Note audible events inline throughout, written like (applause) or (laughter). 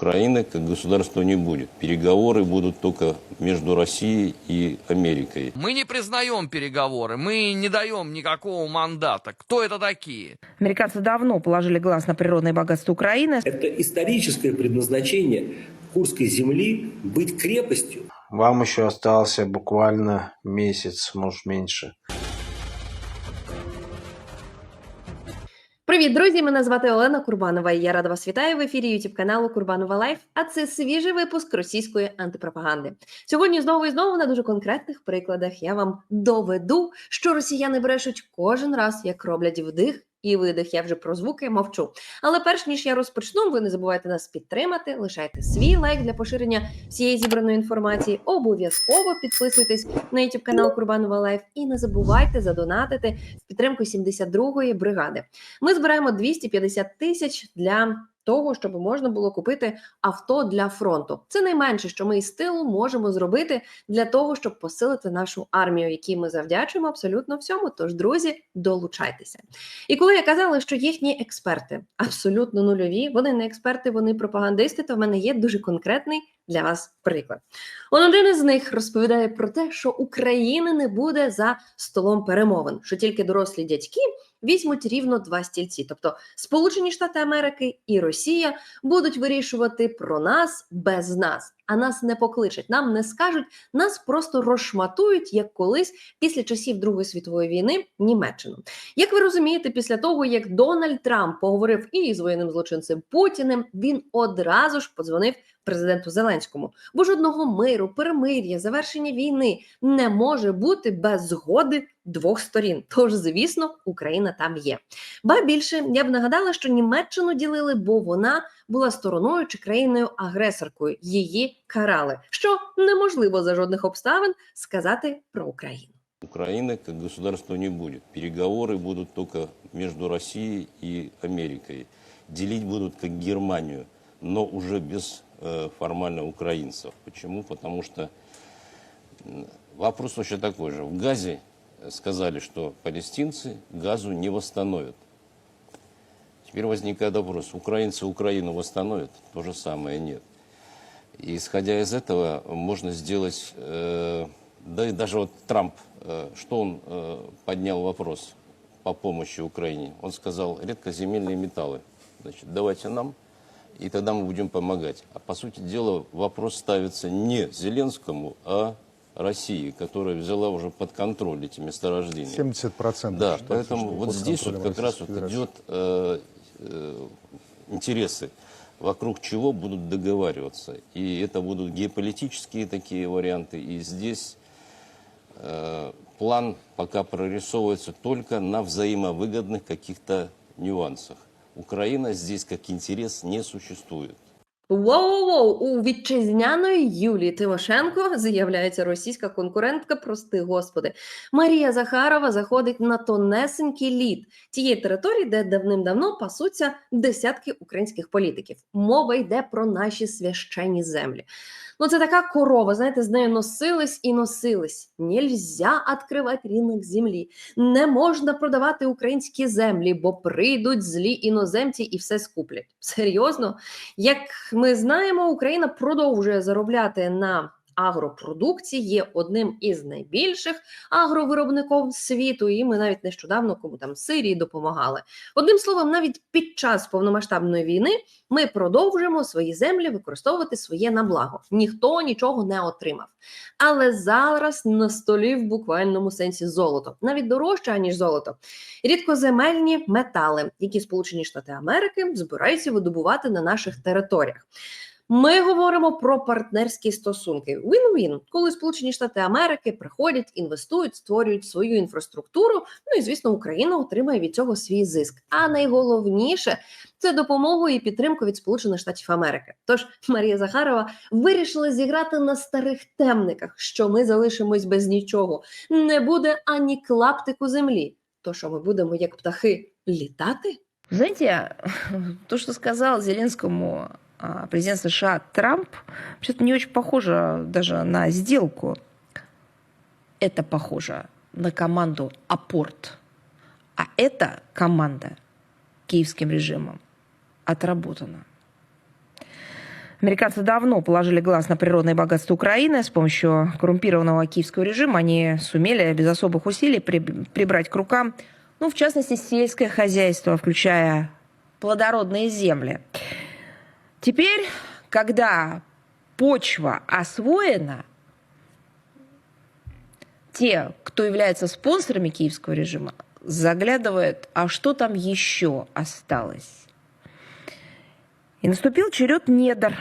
Украины как государства не будет. Переговоры будут только между Россией и Америкой. Мы не признаем переговоры, мы не даем никакого мандата. Кто это такие? Американцы давно положили глаз на природные богатства Украины. Это историческое предназначение Курской земли быть крепостью. Вам еще остался буквально месяц, может меньше. Привіт, друзі! Мене звати Олена Курбанова. і Я рада вас вітаю в ефірі youtube каналу Курбанова Лайф. А це свіжий випуск російської антипропаганди. Сьогодні знову і знову на дуже конкретних прикладах я вам доведу, що росіяни брешуть кожен раз, як роблять вдих. І видих, я вже про звуки мовчу. Але перш ніж я розпочну, ви не забувайте нас підтримати, лишайте свій лайк для поширення всієї зібраної інформації. Обов'язково підписуйтесь на YouTube канал Курбанова Лайф і не забувайте задонатити в підтримку 72-ї бригади. Ми збираємо 250 тисяч для того, щоб можна було купити авто для фронту. Це найменше, що ми із тилу можемо зробити для того, щоб посилити нашу армію, якій ми завдячуємо абсолютно всьому. Тож, друзі, долучайтеся. І коли я казала, що їхні експерти абсолютно нульові, вони не експерти, вони пропагандисти, то в мене є дуже конкретний для вас приклад. Он один із них розповідає про те, що України не буде за столом перемовин, що тільки дорослі дядьки візьмуть рівно два стільці. Тобто Сполучені Штати Америки і Росія будуть вирішувати про нас без нас, а нас не покличуть, нам не скажуть, нас просто розшматують, як колись після часів Другої світової війни Німеччину. Як ви розумієте, після того як Дональд Трамп поговорив і з воєнним злочинцем Путіним, він одразу ж подзвонив президенту Зеленському. Бо жодного миру, перемир'я, завершення війни не може бути без згоди двох сторін. Тож, звісно, Україна там є. Ба більше я б нагадала, що Німеччину ділили, бо вона була стороною чи країною-агресоркою. Її карали, що неможливо за жодних обставин сказати про Україну. Украины как государства не будет. Переговоры будут только между Россией и Америкой. Делить будут как Германию, но уже без э, формально украинцев. Почему? Потому что вопрос вообще такой же. В Газе сказали, что палестинцы газу не восстановят. Теперь возникает вопрос, украинцы Украину восстановят? То же самое нет. И исходя из этого можно сделать, э, да и даже вот Трамп, э, что он э, поднял вопрос по помощи Украине? Он сказал, редкоземельные металлы, значит, давайте нам, и тогда мы будем помогать. А по сути дела вопрос ставится не Зеленскому, а России, которая взяла уже под контроль эти месторождения. 70% Да, считается, поэтому вот здесь вот как раз вот идет э, э, интересы, вокруг чего будут договариваться. И это будут геополитические такие варианты. И здесь э, план пока прорисовывается только на взаимовыгодных каких-то нюансах. Украина здесь как интерес не существует. Воу-воу, у вітчизняної Юлії Тимошенко з'являється російська конкурентка, прости господи. Марія Захарова заходить на тонесенький лід тієї території, де давним-давно пасуться десятки українських політиків. Мова йде про наші священні землі. Ну, це така корова, знаєте, з нею носились і носились. Нельзя відкривати ринок землі. Не можна продавати українські землі, бо прийдуть злі іноземці і все скуплять. Серйозно, як ми знаємо, Україна продовжує заробляти на агропродукції, є одним із найбільших агровиробників світу. І ми навіть нещодавно кому там Сирії допомагали. Одним словом, навіть під час повномасштабної війни ми продовжуємо свої землі використовувати своє на благо. Ніхто нічого не отримав. Але зараз на столі в буквальному сенсі золото, навіть дорожче ніж золото. Рідкоземельні метали, які Сполучені Штати Америки збираються видобувати на наших територіях. Ми говоримо про партнерські стосунки. Win-win, коли Сполучені Штати Америки приходять, інвестують, створюють свою інфраструктуру. Ну і звісно, Україна отримає від цього свій зиск. А найголовніше це допомогу і підтримку від Сполучених Штатів Америки. Тож Марія Захарова вирішила зіграти на старих темниках, що ми залишимось без нічого. Не буде ані клаптику землі. То що ми будемо як птахи літати? Знаете, (laughs) то, что сказал Зеленскому президент США Трамп, вообще-то не очень похоже даже на сделку. Это похоже на команду «Апорт». А эта команда киевским режимом отработана. Американцы давно положили глаз на природные богатства Украины. С помощью коррумпированного киевского режима они сумели без особых усилий при- прибрать к рукам, ну, в частности, сельское хозяйство, включая плодородные земли. Теперь, когда почва освоена, те, кто является спонсорами киевского режима, заглядывают, а что там еще осталось. І наступив черед недр.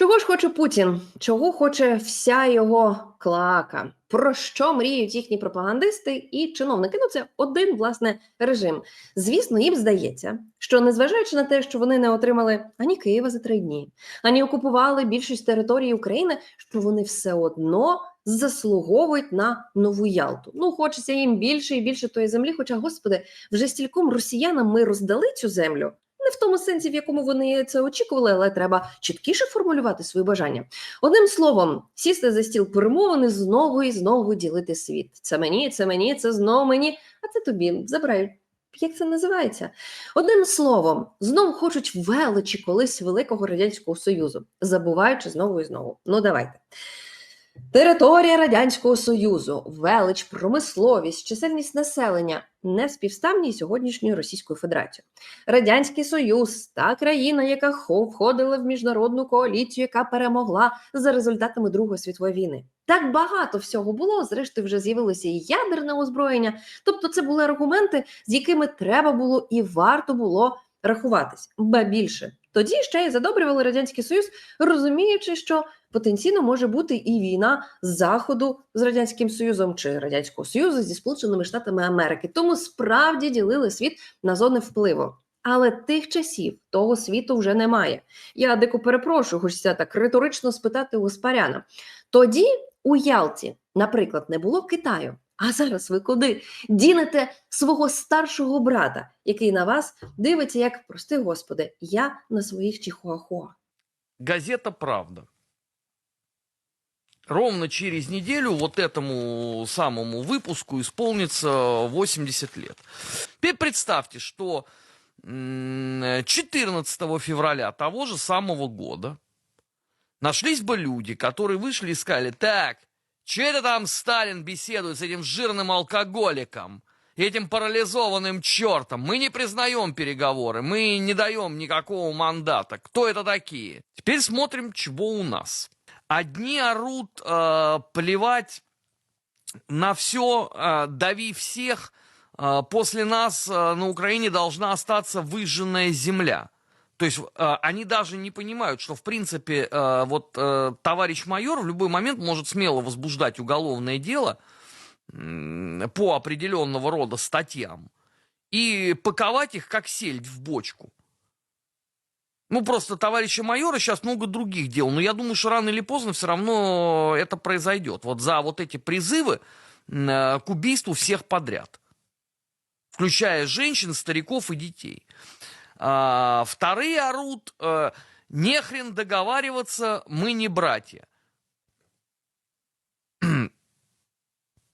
Чого ж хоче Путін? Чого хоче вся його клака? Про що мріють їхні пропагандисти і чиновники? Ну, це один власне режим. Звісно, їм здається, що незважаючи на те, що вони не отримали ані Києва за три дні, ані окупували більшість території України, що вони все одно заслуговують на нову Ялту. Ну, хочеться їм більше і більше тої землі. Хоча, господи, вже стільком росіянам ми роздали цю землю. Не в тому сенсі, в якому вони це очікували, але треба чіткіше формулювати свої бажання. Одним словом, сісти за стіл перемовини знову і знову ділити світ. Це мені, це мені, це знову мені, а це тобі. Забирай. Як це називається? Одним словом, знову хочуть величі колись Великого Радянського Союзу, забуваючи знову і знову. Ну, давайте. Територія Радянського Союзу, велич, промисловість, чисельність населення не співставні з сьогоднішньою Російською Федерацією. Радянський Союз та країна, яка хо- входила в міжнародну коаліцію, яка перемогла за результатами Другої світової війни. Так багато всього було. Зрештою, вже з'явилося і ядерне озброєння. Тобто, це були аргументи, з якими треба було і варто було рахуватись. Ба більше тоді ще й задобрювали радянський союз, розуміючи, що потенційно може бути і війна з заходу з радянським союзом чи радянського союзу зі сполученими штатами Америки. Тому справді ділили світ на зони впливу. Але тих часів того світу вже немає. Я дико перепрошую, хочеться так риторично спитати у Гаспаряна. Тоді у Ялті, наприклад, не було Китаю. А зараз ви куди дінете свого старшого брата, який на вас дивиться, як прости господи, я на своїх чихуахуа. Газета «Правда». Ровно через неделю вот этому самому выпуску исполнится 80 лет. Теперь представьте, что м, 14 февраля того же самого года нашлись бы люди, которые вышли и сказали, так, что это там Сталин беседует с этим жирным алкоголиком, этим парализованным чертом? Мы не признаем переговоры, мы не даем никакого мандата. Кто это такие? Теперь смотрим, чего у нас. Одни орут э, плевать на все, э, дави всех. Э, после нас э, на Украине должна остаться выжженная земля. То есть э, они даже не понимают, что в принципе э, вот э, товарищ майор в любой момент может смело возбуждать уголовное дело по определенного рода статьям и паковать их как сельдь в бочку. Ну, просто товарища майора сейчас много других дел. Но я думаю, что рано или поздно все равно это произойдет. Вот за вот эти призывы э, к убийству всех подряд. Включая женщин, стариков и детей. А, вторые орут, э, не хрен договариваться, мы не братья. (clears throat)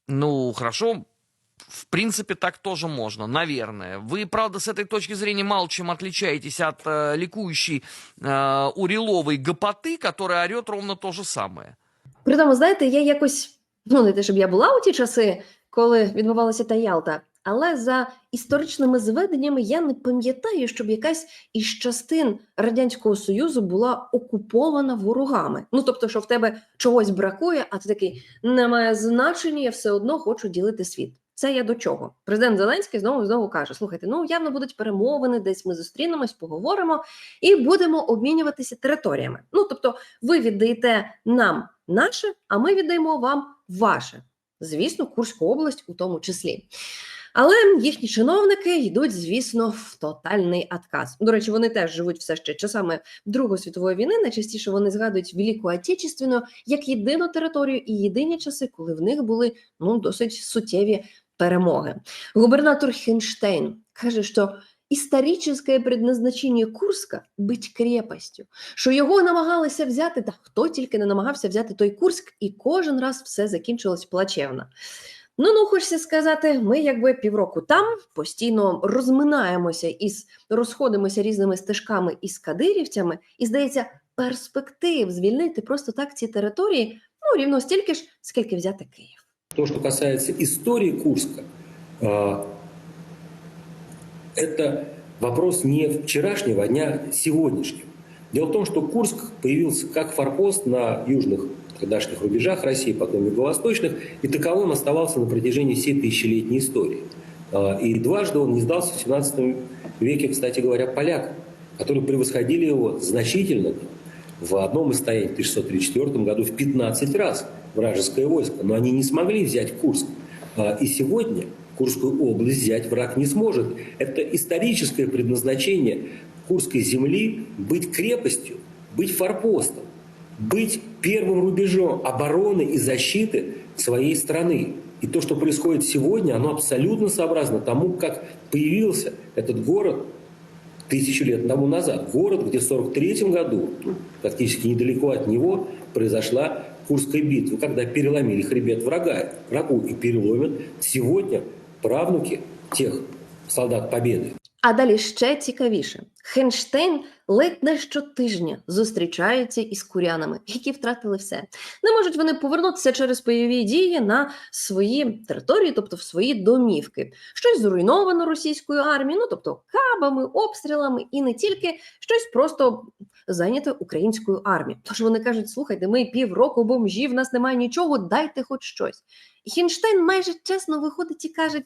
ну, хорошо, в принципе, так тоже можно, наверное. Вы, правда, с этой точки зрения мало чем отличаетесь от э, ликующей э, уриловой гопоты, которая орет ровно то же самое. При тому, знаєте, я якось, ну не те, щоб я була у ті часи, коли відбувалася та Ялта, але за історичними зведеннями я не пам'ятаю, щоб якась із частин Радянського Союзу була окупована ворогами. Ну тобто, що в тебе чогось бракує, а ти такий немає значення, я все одно хочу ділити світ. Це я до чого? Президент Зеленський знову знову каже: слухайте, ну явно будуть перемовини, десь ми зустрінемось, поговоримо і будемо обмінюватися територіями. Ну тобто, ви віддаєте нам наше, а ми віддаємо вам ваше. Звісно, Курську область у тому числі. Але їхні чиновники йдуть, звісно, в тотальний отказ. До речі, вони теж живуть все ще часами Другої світової війни. Найчастіше вони згадують Велику Отечественну як єдину територію і єдині часи, коли в них були ну досить суттєві перемоги. Губернатор Хінштейн каже, що історичне предназначення Курська бить крепостю, що його намагалися взяти, та хто тільки не намагався взяти той Курськ, і кожен раз все закінчилось плачевно. Ну, ну, хочеться сказати, ми якби півроку там постійно розминаємося із розходимося різними стежками із кадирівцями, і здається, перспектив звільнити просто так ці території, ну рівно стільки ж, скільки взяти Київ. То, что касается истории Курска, а, это вопрос не вчерашнего дня, а сегодняшнего. Дело в том, что Курск появился как форпост на южных тогдашних рубежах России, потом юго-восточных, и таковым оставался на протяжении всей тысячелетней истории. А, И дважды он не сдался в 17 веке, кстати говоря, полякам, которые превосходили его значительно. В одном из стояний в 1634 году в 15 раз вражеское войско, но они не смогли взять Курск. А, И сегодня Курскую область взять враг не сможет. Это историческое предназначение Курской земли быть крепостью, быть форпостом, быть первым рубежом обороны и защиты своей страны. И то, что происходит сегодня, оно абсолютно сообразно тому, как появился этот город тысячу лет тому назад. Город, где в 43 году, практически недалеко от него, произошла Курская битва, когда переломили хребет врага, врагу и переломят сегодня правнуки тех солдат Победы. А далі ще цікавіше. Хенштейн ледь не щотижня зустрічається із курянами, які втратили все. Не можуть вони повернутися через бойові дії на свої території, тобто в свої домівки. Щось зруйновано російською армією, ну тобто кабами, обстрілами, і не тільки щось просто зайняте українською армією. Тож вони кажуть: слухайте, ми півроку бомжі, в нас немає нічого, дайте хоч щось. І Хінштейн майже чесно виходить і каже: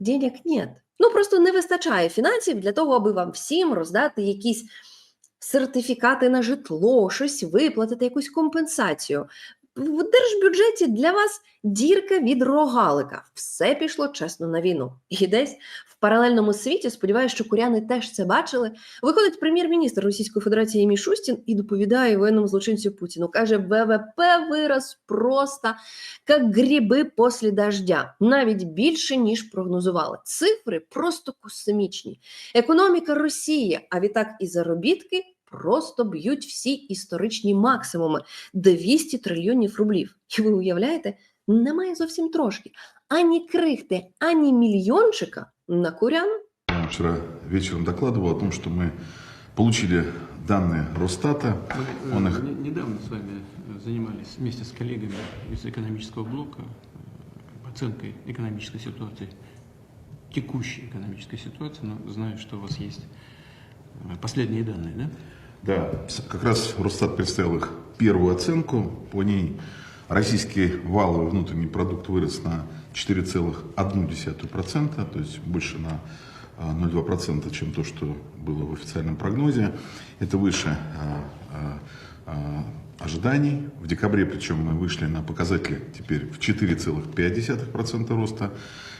денег нет. Ну просто не вистачає фінансів для того, аби вам всім роздати якісь сертифікати на житло, щось виплатити, якусь компенсацію. В держбюджеті для вас дірка від рогалика. Все пішло чесно на війну. І десь в паралельному світі, сподіваюся, що куряни теж це бачили. Виходить прем'єр-міністр Російської Федерації Мішустін і доповідає воєнному злочинцю Путіну. Каже, ВВП вираз просто як гриби після дождя, навіть більше ніж прогнозували. Цифри просто космічні. Економіка Росії, а відтак і заробітки просто б'ють всі історичні максимуми 200 трильйонів рублів. І ви уявляєте, немає зовсім трошки ані крихти, ані мільйончика на курян. Я вчера вечером докладывал о том, что мы получили данные Росстата. Мы э, Он их не- недавно с вами э, занимались вместе с коллегами из экономического блока э, оценкой экономической ситуации, текущей экономической ситуации, но знаю, что у вас есть э, последние данные, да? Да, с- как раз Росстат представил их первую оценку. По ней российский валовый внутренний продукт вырос на 4,1%, то есть больше на а, 0,2%, чем то, что было в официальном прогнозе. Это выше а, а, а, ожиданий. В декабре, причем, мы вышли на показатели теперь в 4,5% роста.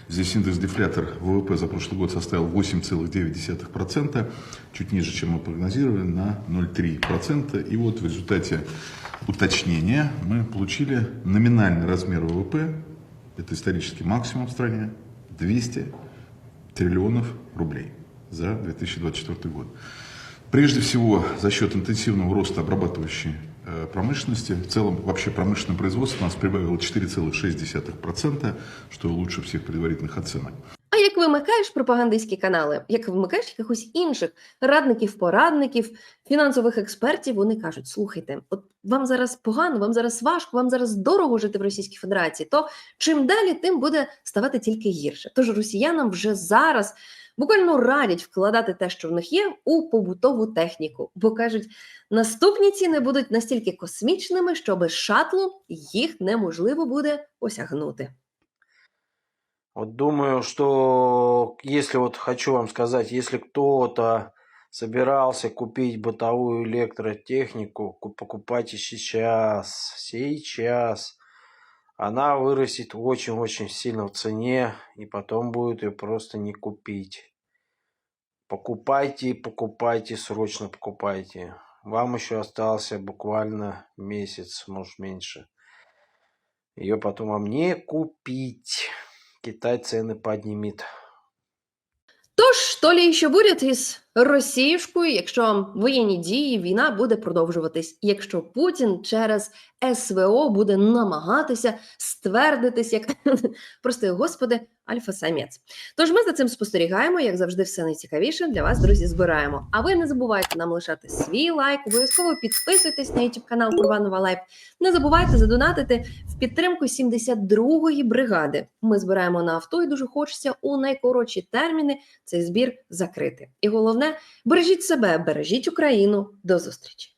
Здесь индекс дефлятор ВВП за прошлый год составил 8,9%, чуть ниже, чем мы прогнозировали, на 0,3%. И вот в результате уточнения мы получили номинальный размер ВВП, это исторический максимум в стране, 200 триллионов рублей за 2024 год. Прежде всего за счет интенсивного роста обрабатывающей э, промышленности. В целом вообще промышленное производство у нас прибавило 4,6%, что лучше всех предварительных оценок. Як вимикаєш пропагандистські канали, як вимикаєш якихось інших радників, порадників, фінансових експертів, вони кажуть: слухайте, от вам зараз погано, вам зараз важко, вам зараз дорого жити в Російській Федерації. То чим далі, тим буде ставати тільки гірше. Тож росіянам вже зараз буквально радять вкладати те, що в них є, у побутову техніку, бо кажуть, наступні ціни будуть настільки космічними, що без шатлу їх неможливо буде осягнути. Вот думаю, что если вот хочу вам сказать, если кто-то собирался купить бытовую электротехнику, ку- покупайте сейчас, сейчас. Она вырастет очень-очень сильно в цене, и потом будет ее просто не купить. Покупайте, покупайте, срочно покупайте. Вам еще остался буквально месяц, может меньше. Ее потом вам не купить. Китай цены поднимет. Тож, то ли еще будет из росіюшкою, якщо воєнні дії, війна буде продовжуватись, якщо Путін через СВО буде намагатися ствердитись, як (laughs) прости господи, альфа-самець. Тож ми за цим спостерігаємо, як завжди, все найцікавіше для вас, друзі, збираємо. А ви не забувайте нам лишати свій лайк, обов'язково підписуйтесь на YouTube канал Курбанова Лайф. Не забувайте задонатити в підтримку 72-ї бригади. Ми збираємо на авто і дуже хочеться у найкоротші терміни цей збір закрити. І головне, бережіть себе, бережіть Україну. До зустрічі!